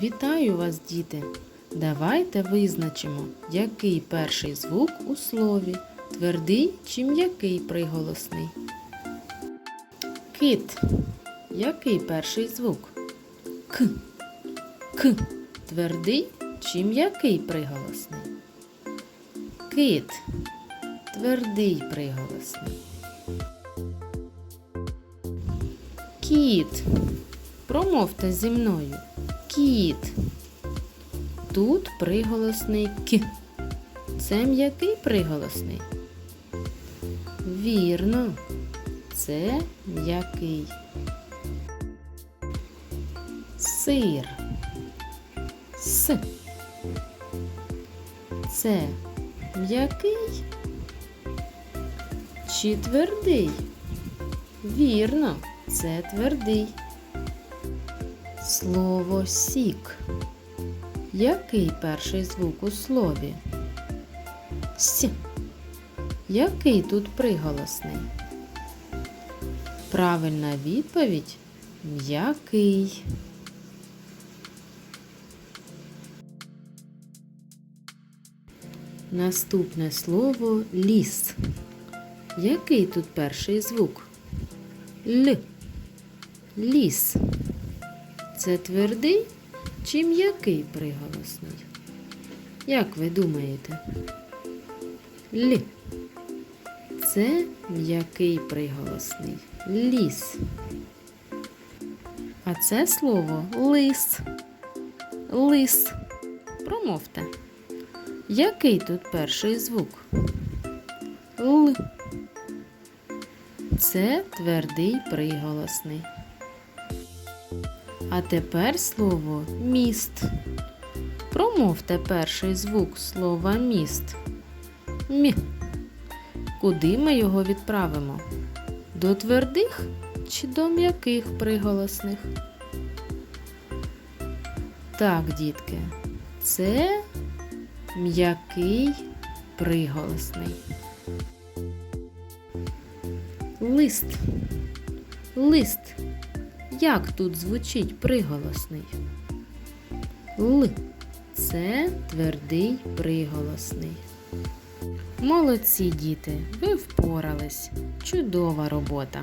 Вітаю вас, діти! Давайте визначимо, який перший звук у слові твердий чи м'який приголосний. Кит. Який перший звук? К. К. Твердий чи м'який приголосний? Кит. Твердий приголосний. Кіт. Промовте зі мною. Кіт. Тут приголосний К. Це м'який приголосний. Вірно. Це м'який. Сир. С. Це м'який чи твердий? Вірно, це твердий. Слово сік. Який перший звук у слові? С. Який тут приголосний? Правильна відповідь м'який. Наступне слово ліс. Який тут перший звук? Л. Ліс. Це твердий чи м'який приголосний? Як ви думаєте? Л. Це м'який приголосний. Ліс. А це слово лис. Лис. Промовте. Який тут перший звук? Л. Це твердий приголосний. А тепер слово міст. Промовте перший звук слова міст. Мі. Куди ми його відправимо? До твердих чи до м'яких приголосних? Так, дітки, це м'який приголосний. Лист. Лист. Як тут звучить приголосний? Л. Це твердий приголосний. Молодці діти, ви впорались. Чудова робота.